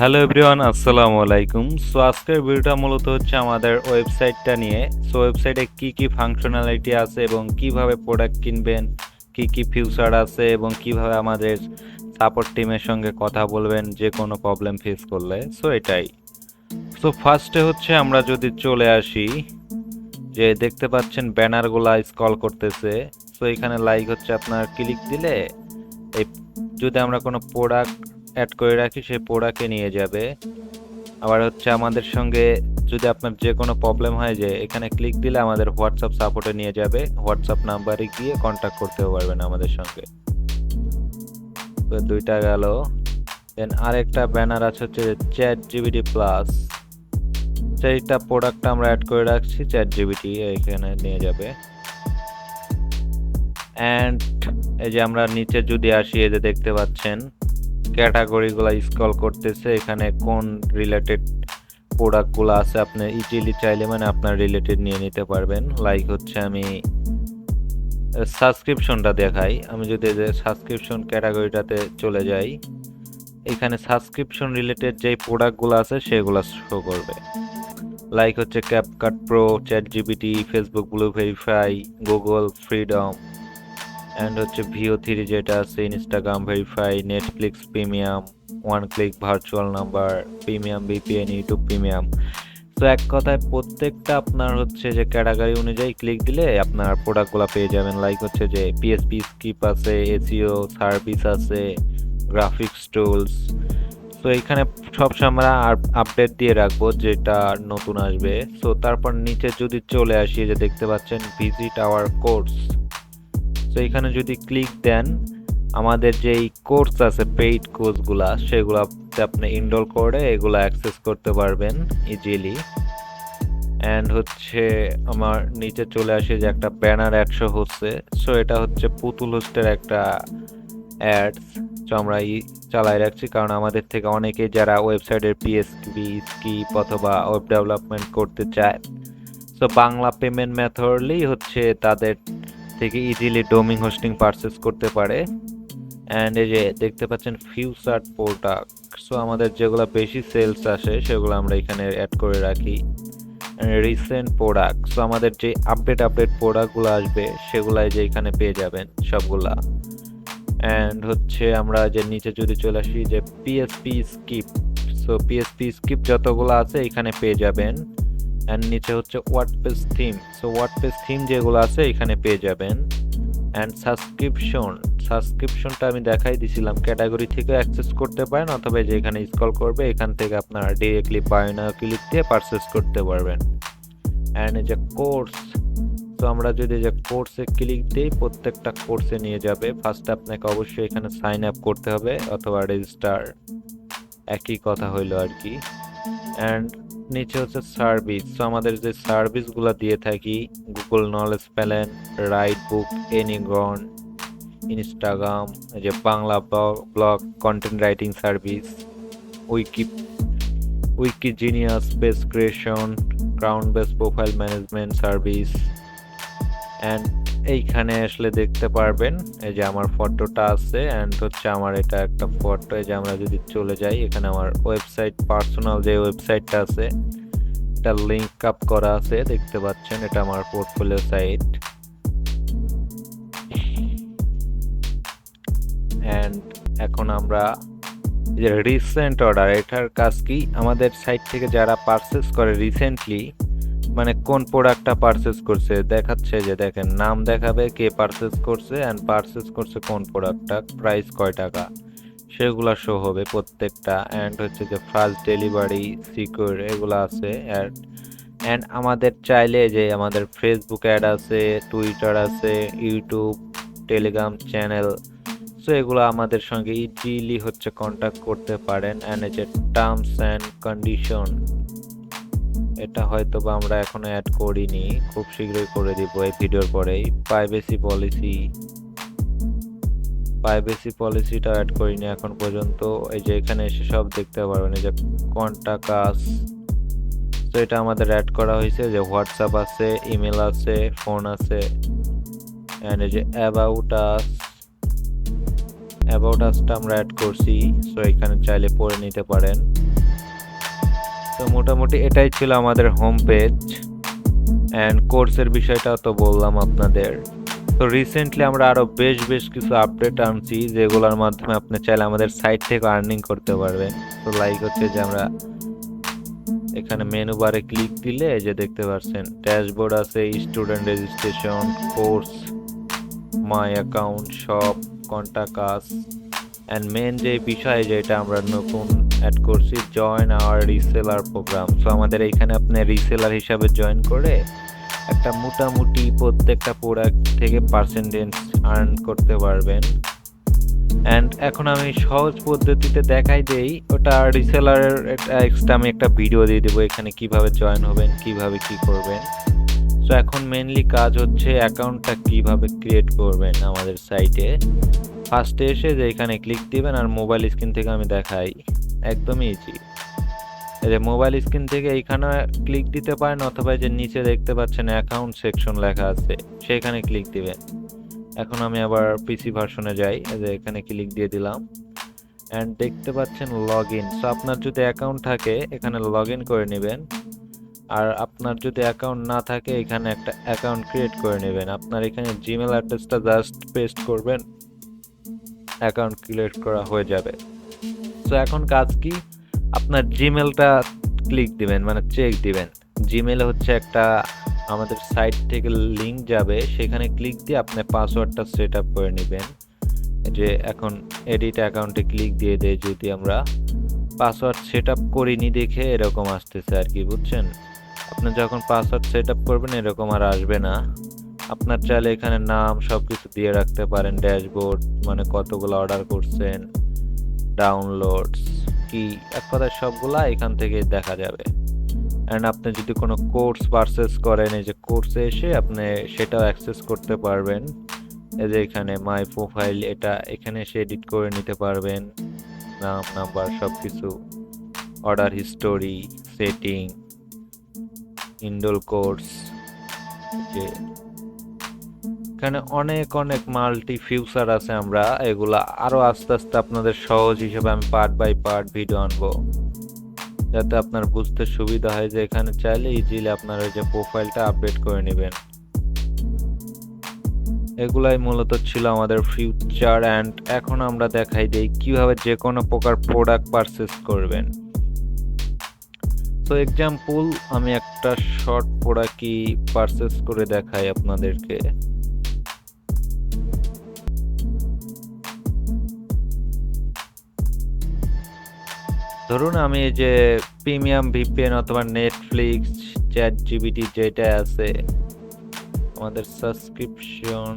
Hello everyone আসসালামু আলাইকুম so আজকের ভিডিওটা মূলত হচ্ছে আমাদের ওয়েবসাইটটা নিয়ে। সো ওয়েবসাইটে কি কি ফাংশনালিটি আছে এবং কীভাবে প্রোডাক্ট কিনবেন, কি কি ফিউচার আছে এবং কীভাবে আমাদের সাপোর্ট টিমের সঙ্গে কথা বলবেন, যে কোনো প্রবলেম ফেস করলে। সো এটাই। সো ফার্স্টে হচ্ছে আমরা যদি চলে আসি, যে দেখতে পাচ্ছেন ব্যানারগুলা স্কল করতেছে। সো এখানে লাইক হচ্ছে আপনার ক্লিক দিলে, এই যদি আমরা কোনো প্রোডাক্ট অ্যাড করে রাখি সেই প্রোডাক্টে নিয়ে যাবে। আবার হচ্ছে আমাদের সঙ্গে যদি আপনার যে কোনো প্রবলেম হয় যে, এখানে ক্লিক দিলে আমাদের হোয়াটসঅ্যাপ সাপোর্টে নিয়ে যাবে। হোয়াটসঅ্যাপ নাম্বারে গিয়ে কন্ট্যাক্ট করতেও পারবেন আমাদের সঙ্গে। তো দুইটা গেল। দেন আরেকটা ব্যানার আছে হচ্ছে চ্যাট জিবিটি প্লাস সেইটা প্রোডাক্টটা আমরা অ্যাড করে রাখছি চ্যাট জিবিটি এখানে নিয়ে যাবে। অ্যান্ড এই যে আমরা নিচে যদি আসি, এই যে দেখতে পাচ্ছেন। ক্যাটাগরিগুলো স্ক্রল করতেছে, এখানে কোন রিলেটেড প্রোডাক্টগুলো আছে আপনি ইজিলি চাইলে মানে আপনার রিলেটেড নিয়ে নিতে পারবেন। লাইক হচ্ছে আমি সাবস্ক্রিপশনটা দেখাই। আমি যদি সাবস্ক্রিপশন ক্যাটাগরিটাতে চলে যাই, এখানে সাবস্ক্রিপশন রিলেটেড যেই প্রোডাক্টগুলো আছে সেগুলো শো করবে। লাইক হচ্ছে CapCut pro ChatGPT Facebook blue verify Google freedom and হচ্ছে ভিও থ্রি যেটা আছে Instagram verify Netflix premium one click virtual number premium VPN YouTube premium তো এক কথায় প্রত্যেকটা আপনার হচ্ছে যে ক্যাটাগরি অনুযায়ী ক্লিক দিলে আপনার প্রোডাক্টগুলো পেয়ে যাবেন। লাইক হচ্ছে যে পিএসপি স্কিপ আছে এসিও সার্ভিস আছে গ্রাফিক্স টুলস তো এখানে সবসময় আমরা আপডেট দিয়ে রাখব যেটা নতুন আসবে। সো তারপর নিচে যদি চলে আসি যে দেখতে পাচ্ছেন ভিজিট আওয়ার কোর্স তো এখানে যদি ক্লিক দেন, আমাদের যেই কোর্স আছে পেইড কোর্সগুলা সেগুলাতে আপনি ইনরোল করে এগুলো অ্যাক্সেস করতে পারবেন ইজিলি অ্যান্ড হচ্ছে আমার নিচে চলে আসে যে একটা ব্যানার একশো হচ্ছে। সো এটা হচ্ছে পুতুল হোস্টের একটা অ্যাডস তো আমরা ই চালাই রাখছি। কারণ আমাদের থেকে অনেকে যারা ওয়েবসাইটের পিএসবি স্কিপ অথবা ওয়েব ডেভেলপমেন্ট করতে চায়। সো বাংলা পেমেন্ট মেথডলি হচ্ছে তাদের থেকে ইজিলি ডোমিং হোস্টিং পারচেস করতে পারে। অ্যান্ড এই যে দেখতে পাচ্ছেন ফিউচার প্রোডাক্ট সো আমাদের যেগুলো বেশি সেলস আসে, সেগুলো আমরা এখানে অ্যাড করে রাখি। রিসেন্ট প্রোডাক্ট সো আমাদের যে আপডেট আপডেট প্রোডাক্টগুলো আসবে, সেগুলাই যে এখানে পেয়ে যাবেন সবগুলা। অ্যান্ড হচ্ছে আমরা যে নিচে যদি চলে আসি, যে PHP script so PHP script যতগুলো আছে, এখানে পেয়ে যাবেন। অ্যান্ড নিচে হচ্ছে WordPress theme so WordPress theme যেগুলো আছে, এখানে পেয়ে যাবেন। অ্যান্ড সাবস্ক্রিপশন সাবস্ক্রিপশনটা আমি দেখাই দিছিলাম। ক্যাটাগরি থেকে অ্যাক্সেস করতে পারেন, অথবা যে এখানে স্কল করবে, এখান থেকে আপনারা ডিরেক্টলি বায়োনা ক্লিক দিয়ে পারচেস করতে পারবেন। অ্যান্ড যে কোর্স তো আমরা যদি যে কোর্সে ক্লিক দিই, প্রত্যেকটা কোর্সে নিয়ে যাবে। ফার্স্টে আপনাকে অবশ্যই এখানে সাইন আপ করতে হবে, অথবা রেজিস্টার একই কথা হইল আর কি। অ্যান্ড নিচে হচ্ছে সার্ভিস তো আমাদের যে সার্ভিসগুলো দিয়ে থাকি গুগল নলেজ প্যালেন রাইট বুক এনিগন ইনস্টাগ্রাম যে Bangla blog content writing service wiki wiki genius base creation crown base profile management service and এইখানে আসলে দেখতে পারবেন, এই যে আমার ফটোটা আছে অ্যান্ড হচ্ছে আমার এটা একটা ফটো, এই যে আমরা যদি চলে যাই, এখানে আমার ওয়েবসাইট পার্সোনাল যে ওয়েবসাইটটা আছে, এটা লিঙ্ক আপ করা আছে, দেখতে পাচ্ছেন, এটা আমার পোর্টফোলিও সাইট অ্যান্ড এখন আমরা যে রিসেন্ট অর্ডার এটার কাজ কি? আমাদের সাইট থেকে যারা পারচেস করে রিসেন্টলি মানে কোন প্রোডাক্টটা পারচেস করছে, দেখাচ্ছে যে দেখেন, নাম দেখাবে কে পারচেস করছে অ্যান্ড পারচেস করছে কোন প্রোডাক্টটা প্রাইস কয় টাকা, সেগুলো শো হবে প্রত্যেকটা অ্যান্ড হচ্ছে যে ফার্স্ট ডেলিভারি সিকিউর এগুলো আছে অ্যাড অ্যান্ড আমাদের চাইলে যে আমাদের ফেসবুক অ্যাড আছে টুইটার আছে ইউটিউব টেলিগ্রাম চ্যানেল সো এগুলো আমাদের সঙ্গে ইজিলি হচ্ছে কন্ট্যাক্ট করতে পারেন অ্যান্ড যে টার্মস অ্যান্ড কন্ডিশন এটা হয়তো বা আমরা এখনও অ্যাড করিনি। খুব শীঘ্রই করে দিব এই ভিডিওর পরেই। প্রাইভেসি পলিসি প্রাইভেসি পলিসিটা অ্যাড করিনি এখন পর্যন্ত। এই যে এখানে এসে সব দেখতে পারবেন, এই যে কন্টাকাস তো এটা আমাদের অ্যাড করা হয়েছে, যে হোয়াটসঅ্যাপ আছে ইমেল আছে ফোন আছে অ্যান্ড এই যে অ্যাবাউট আস অ্যাবাউট আসটা আমরা অ্যাড করছি সো এখানে চাইলে পড়ে নিতে পারেন। তো মোটামুটি এটাই ছিল আমাদের হোম পেজ অ্যান্ড কোর্সের বিষয়টা তো বললাম আপনাদের। তো রিসেন্টলি আমরা আরও বেশ বেশ কিছু আপডেট আনছি যেগুলোর মাধ্যমে আপনি চাইলে আমাদের সাইট থেকে আর্নিং করতে পারবেন। তো লাইক হচ্ছে যে আমরা এখানে মেনু বারে ক্লিক দিলে যে দেখতে পাচ্ছেন ড্যাশবোর্ড আছে student registration course my account shop contact us and main যে বিষয় যেটা আমরা নতুন অ্যাড করছি join our reseller program so আমাদের এইখানে আপনি রিসেলার হিসাবে জয়েন করে একটা মোটামুটি প্রত্যেকটা প্রোডাক্ট থেকে পার্সেন্টেজ আর্ন করতে পারবেন। অ্যান্ড এখন আমি সহজ পদ্ধতিতে দেখাই দেই, ওটা রিসেলারের একটা এক্সট্রা আমি একটা ভিডিও দিয়ে দেবো, এখানে কীভাবে জয়েন হবেন, কীভাবে কি করবেন। সো এখন মেনলি কাজ হচ্ছে অ্যাকাউন্টটা কীভাবে ক্রিয়েট করবেন আমাদের সাইটে ফার্স্টে এসে যে এখানে ক্লিক দিবেন আর মোবাইল স্ক্রিন থেকে আমি দেখাই। একদমই ইজি যে মোবাইল স্ক্রিন থেকে এইখানে ক্লিক দিতে পারেন অথবা যে নিচে দেখতে পাচ্ছেন অ্যাকাউন্ট সেকশন লেখা আছে, সেখানে ক্লিক দিবেন। এখন আমি আবার পিসি ভার্সনে যাই যে এখানে ক্লিক দিয়ে দিলাম। অ্যান্ড দেখতে পাচ্ছেন লগ ইন সো আপনার যদি অ্যাকাউন্ট থাকে, এখানে লগ ইন করে নেবেন। আর আপনার যদি অ্যাকাউন্ট না থাকে, এখানে একটা অ্যাকাউন্ট ক্রিয়েট করে নেবেন। আপনার এখানে জিমেল অ্যাড্রেসটা জাস্ট পেস্ট করবেন অ্যাকাউন্ট ক্রিয়েট করা হয়ে যাবে। সো এখন কাজ কি? আপনার জিমেলটা ক্লিক দিবেন মানে চেক দিবেন। জিমেল হচ্ছে একটা আমাদের সাইট থেকে লিংক যাবে, সেখানে ক্লিক দিয়ে আপনি পাসওয়ার্ডটা সেট আপ করে নেবেন। যে এখন এডিট অ্যাকাউন্টে ক্লিক দিয়ে দেয় যদি আমরা। পাসওয়ার্ড সেট আপ করিনি দেখে এরকম আসতেছে আর কি, বুঝছেন? আপনি যখন পাসওয়ার্ড সেট আপ করবেন, এরকম আর আসবে না। আপনার চাইলে এখানে নাম সব কিছু দিয়ে রাখতে পারেন ড্যাশবোর্ড মানে কতগুলো অর্ডার করছেন। ডাউনলোডস কি? এক কথায় সবগুলা এখান থেকে দেখা যাবে। অ্যান্ড আপনি যদি কোনো কোর্স পারচেস করেন, এই যে কোর্সে এসে আপনি সেটাও অ্যাক্সেস করতে পারবেন। এই যে এখানে মাই প্রোফাইল এটা এখানে এসে এডিট করে নিতে পারবেন। নাম নাম্বার সব কিছু অর্ডার হিস্টোরি সেটিং ইন্ডোল কোর্স যে এখানে অনেক অনেক মাল্টি ফিউচার আছে আমরা। এগুলা আরও আস্তে আস্তে আপনাদের সহজ হিসেবে আমি পার্ট বাই পার্ট ভিডিও আনব। যাতে আপনার বুঝতে সুবিধা হয় যে এখানে চাইলে ইজিলি আপনার ওই যে প্রোফাইলটা আপডেট করে নেবেন। এগুলাই মূলত ছিল আমাদের ফিউচার অ্যান্ড এখন আমরা দেখাই দিই কীভাবে যে কোনো প্রকার প্রোডাক্ট পারচেস করবেন। তো এক্সাম্পল আমি একটা শর্ট প্রোডাক্টই পারচেস করে দেখাই আপনাদেরকে। ধরুন আমি এই যে প্রিমিয়াম ভিপিএন অথবা নেটফ্লিক্স চ্যাট জিবিটি যেটা আছে, আমাদের সাবস্ক্রিপশন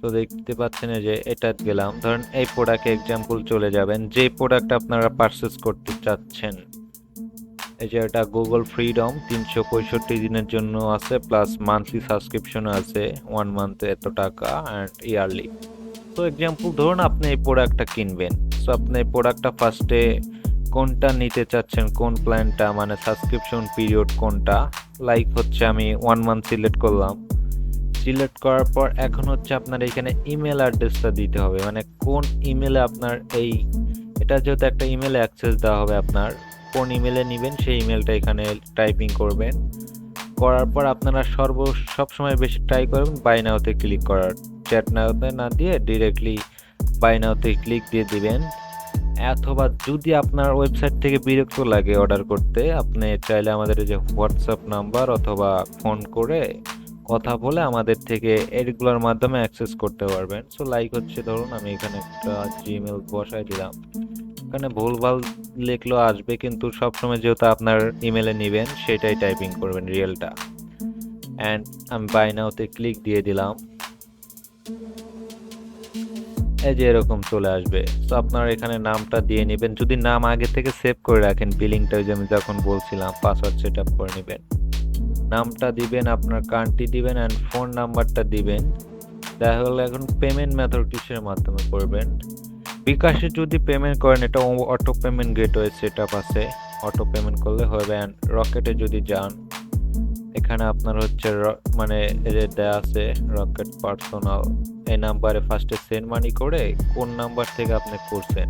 তো দেখতে পাচ্ছেন যে এটা গেলাম। ধরুন এই প্রোডাক্টে এক্সাম্পল চলে যাবেন, যে প্রোডাক্ট আপনারা পারচেস করতে চাচ্ছেন, এই যে এটা গুগল ফ্রিডম তিনশো পঁয়ষট্টি দিনের জন্য আছে প্লাস মান্থলি সাবস্ক্রিপশন আছে ওয়ান মান্থে এত টাকা অ্যান্ড ইয়ারলি তো এক্সাম্পল ধরুন আপনি এই প্রোডাক্টটা কিনবেন। আপনি প্রোডাক্টটা ফার্স্টে কোনটা নিতে চাচ্ছেন? কোন প্ল্যানটা মানে সাবস্ক্রিপশন পিরিয়ড কোনটা? লাইক হচ্ছে আমি ওয়ান মান্থ সিলেক্ট করলাম। সিলেক্ট করার পর এখন হচ্ছে আপনার এখানে ইমেল অ্যাড্রেসটা দিতে হবে। মানে কোন ইমেলে আপনার এই, এটা যেহেতু একটা ইমেলে অ্যাক্সেস দেওয়া হবে আপনার, কোন ইমেলে নেবেন সেই ইমেলটা এখানে টাইপিং করবেন। করার পর আপনারা সর্ব সবসময় বেশি ট্রাই করবেন বাই নাওতে ক্লিক করার। চ্যাট নাওতে না দিয়ে ডিরেক্টলি বাই নাওতে ক্লিক দিয়ে দিবেন। অথবা যদি আপনার ওয়েবসাইট থেকে বিরক্ত লাগে অর্ডার করতে, আপনি চাইলে আমাদের যে হোয়াটসঅ্যাপ নাম্বার অথবা ফোন করে কথা বলে আমাদের থেকে এগুলোর মাধ্যমে অ্যাক্সেস করতে পারবেন। সো লাইক হচ্ছে ধরুন, আমি এখানে একটা জিমেল বসাই দিলাম। এখানে ভুলভাল লিখলেও আসবে, কিন্তু সবসময় যেহেতু আপনার ইমেলে নেবেন, সেটাই টাইপিং করবেন রিয়েলটা অ্যান্ড আমি বাই নাওতে ক্লিক দিয়ে দিলাম। এই যে এরকম চলে আসবে। তো আপনার এখানে নামটা দিয়ে নেবেন। যদি নাম আগে থেকে সেভ করে রাখেন বিলিংটা ওই যে আমি যখন বলছিলাম পাসওয়ার্ড সেট আপ করে নেবেন। নামটা দিবেন, আপনার কান্ট্রি দিবেন অ্যান্ড ফোন নাম্বারটা দিবেন। দেখা তাহলে এখন পেমেন্ট মেথড কিসের মাধ্যমে করবেন। বিকাশে যদি পেমেন্ট করেন, এটা auto payment gateway set up আছে। অটো পেমেন্ট করলে হবে অ্যান্ড রকেটে যদি যান এখানে আপনার হচ্ছে মানে দেয়া আছে রকেট পার্সোনাল এই নাম্বারে ফার্স্টে সেন্ড মানি করে কোন নাম্বার থেকে আপনি করছেন?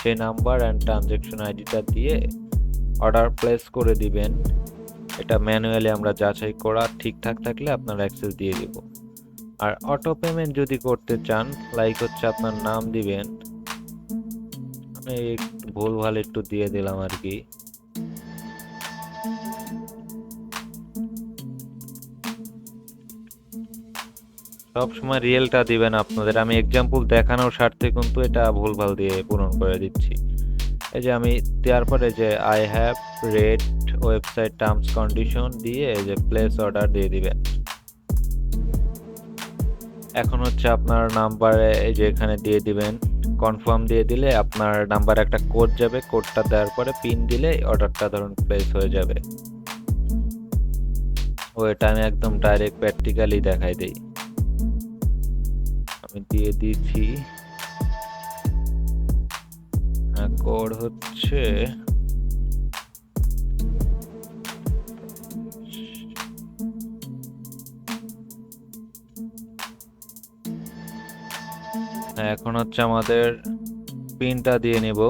সেই নাম্বার অ্যান্ড ট্রানজ্যাকশন আইডিটা দিয়ে অর্ডার প্লেস করে দিবেন। এটা ম্যানুয়ালি আমরা যাচাই করা ঠিকঠাক থাকলে আপনার অ্যাক্সেস দিয়ে দিব। আর অটো পেমেন্ট যদি করতে চান লাইক হচ্ছে আপনার নাম দিবেন। আমি ভুলভাল একটু দিয়ে দিলাম আর কি। সব সময় রিয়েলটা দিবেন আপনাদের। আমি এক্সাম্পল দেখানোর স্বার্থে কিন্তু এটা ভুলভাল দিয়ে পূরণ করে দিচ্ছি। এই যে আমি, দেওয়ার পরে যে I have read website terms condition দিয়ে এই যে প্লেস অর্ডার দিয়ে দিবেন। এখন হচ্ছে আপনার নাম্বারে এই যে এখানে দিয়ে দিবেন। কনফার্ম দিয়ে দিলে আপনার নাম্বারে একটা কোড যাবে। কোডটা দেওয়ার পরে পিন দিলে অর্ডারটা ধরুন প্লেস হয়ে যাবে। ও এটা আমি একদম ডাইরেক্ট প্র্যাকটিক্যালি দেখাই দেই। আমি দিয়ে দিচ্ছি কোড হচ্ছে এখন হচ্ছে আমাদের পিনটা দিয়ে নিব।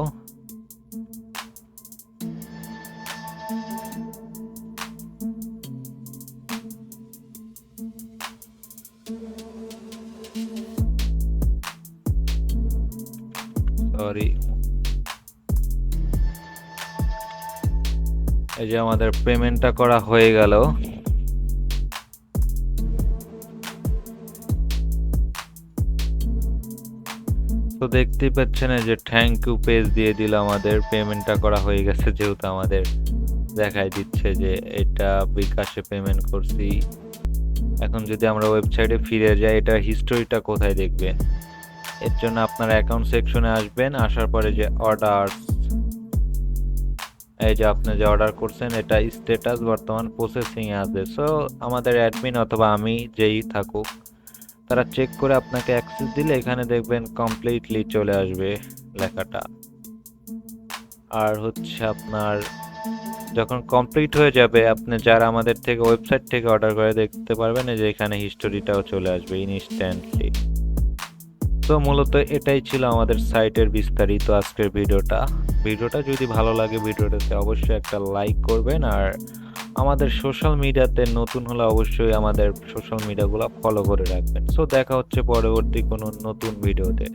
এই যে আমাদের পেমেন্টটা করা হয়ে গেল। তো দেখতেই পাচ্ছেন যে থ্যাংক ইউ পেজ দিয়ে দিল আমাদের পেমেন্টটা করা হয়ে গেছে যেহেতু আমাদের দেখাই দিচ্ছে যে এটা বিকাশে পেমেন্ট করছি। এখন যদি আমরা ওয়েবসাইটে ফিরে যাই এটা হিস্টোরিটা কোথায় দেখবেন? এর জন্য আপনার অ্যাকাউন্ট সেকশনে আসবেন, আসার পরে যে অর্ডারস এই যে আপনি যে অর্ডার করছেন, এটা স্ট্যাটাস বর্তমান প্রসেসিং আছে। সো আমাদের অ্যাডমিন অথবা আমি যেই থাকুক, তারা চেক করে আপনাকে অ্যাক্সেস দিলে এখানে দেখবেন কমপ্লিটলি চলে আসবে লেখাটা। আর হচ্ছে আপনার যখন কমপ্লিট হয়ে যাবে, আপনি যারা আমাদের থেকে ওয়েবসাইট থেকে অর্ডার করে দেখতে পারবেন যে এখানে হিস্টোরিটাও চলে আসবে ইনস্ট্যান্টলি তো মূলত এটাই ছিল আমাদের সাইটের বিস্তারিত আজকের ভিডিওটা ভিডিওটা যদি ভালো লাগে ভিডিওটাতে অবশ্যই একটা লাইক করবেন আর আমাদের সোশ্যাল মিডিয়াতে নতুন হলে অবশ্যই আমাদের সোশ্যাল মিডিয়াগুলো ফলো করে রাখবেন। সো দেখা হচ্ছে পরবর্তী কোনো নতুন ভিডিওতে।